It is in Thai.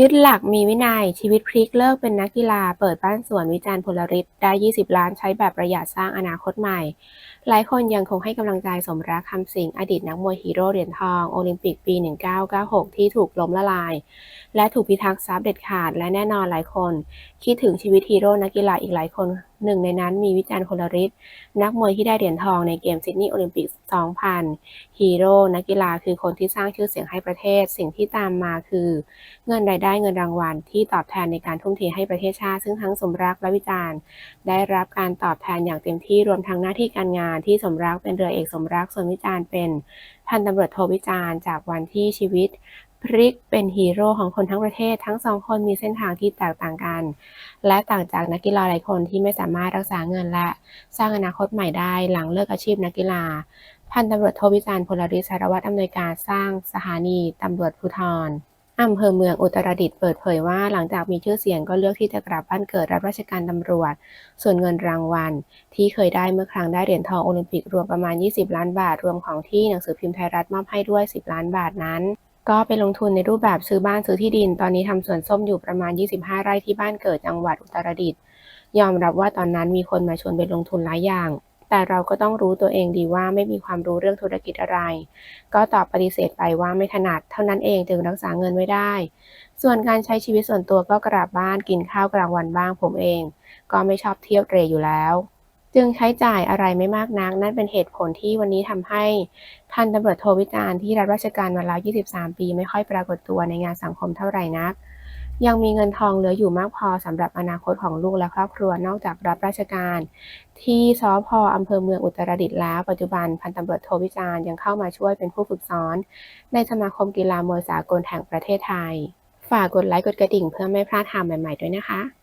ยึดหลักมีวินัย ชีวิตพลิกเลิกเป็นนักกีฬา เปิดบ้านสวนวิจารณ์พลฤทธิ์ได้ 20 ล้านใช้แบบประหยัดสร้างอนาคตใหม่ หลายคนยังคงให้กำลังใจสมรักคำสิงอดีตนักมวยฮีโร่เหรียญทองโอลิมปิกปี 1996 ที่ถูกล้มละลาย และถูกพิทักษ์ทรัพย์เด็ดขาดและแน่นอนหลายคน คิดถึงชีวิตฮีโร่นักกีฬาอีกหลายคนหนึ่งในนั้นมีวิจารณ์พลฤทธิ์นักมวยที่ได้เหรียญทองในเกมซิดนีย์โอลิมปิก 2000 ฮีโร่นักกีฬาคือคนที่สร้างชื่อเสียงให้ประเทศ สิ่งที่ตามมาคือ เงินรายได้เงินรางวัลที่ตอบแทนในการทุ่มเทให้ประเทศชาติ ซึ่งทั้งสมรักและวิจารณ์ ได้รับการตอบแทนอย่างเต็มที่รวมทั้งหน้าที่การงานที่สมรักเป็นเรือเอกสมรักส่วนวิจารณ์เป็นพันตำรวจโทวิจารณ์จากวันที่ชีวิต พลิกเป็นฮีโร่ของคนทั้งประเทศทั้งสองคนมีเส้นทางที่แตกต่างกัน และต่างจากนักกีฬาหลายคนที่ไม่สามารถรักษาเงินและสร้างอนาคตใหม่ได้หลังเลิกอาชีพนักกีฬา พันตำรวจโทวิจารณ์พลฤทธิ์สารวัตรอำนวยการสร้างสถานีตำรวจภูธรอำเภอเมืองอุตรดิตถ์เปิดเผยว่าหลังจากมีชื่อเสียงก็เลือกที่จะกลับบ้านเกิดรับราชการตำรวจ ส่วนเงินรางวัล ที่เคยได้เมื่อครั้งได้เหรียญทองโอลิมปิกรวมประมาณ 20 ล้านบาท รวมของที่หนังสือพิมพ์ไทยรัฐมอบให้ด้วย 10 ล้านบาทนั้น ก็ไปลงทุนในรูปแบบซื้อบ้านซื้อที่ดิน ตอนนี้ทำสวนส้มอยู่ประมาณ 25 ไร่ที่บ้านเกิดจังหวัดอุตรดิตถ์ยอมรับว่าตอนนั้นมีคนมาชวนไปลงทุนหลายอย่าง แต่เราก็ต้องรู้ตัวเองดีว่าไม่มีความรู้เรื่องธุรกิจอะไร ก็ตอบปฏิเสธไปว่าไม่ถนัด เท่านั้นเองจึงรักษาเงินไว้ได้ ส่วนการใช้ชีวิตส่วนตัวก็กลับบ้านกินข้าวกลางวันบ้างผมเอง ก็ไม่ชอบเที่ยวเตรอยู่แล้ว จึงใช้จ่ายอะไรไม่มากนัก นั่นเป็นเหตุผลที่วันนี้ทำให้พันตำรวจโทวิจารณ์ที่รับราชการมาแล้ว23 ปี ไม่ค่อยปรากฏตัวในงานสังคมเท่าไหร่นัก ยังมีเงินทองเหลืออยู่มากพอสำหรับอนาคตของลูกและครอบครัวนอกจากรับราชการ ที่สพอำเภอเมืองอุตรดิตถ์แล้ว ปัจจุบันพันตำรวจโทวิจารณ์ยังเข้ามาช่วยเป็นผู้ฝึกสอน ในสมาคมกีฬามวยสากลแห่งประเทศไทย ฝากกดไลค์กดกระดิ่งเพื่อไม่พลาดข่าวใหม่ๆด้วยนะคะ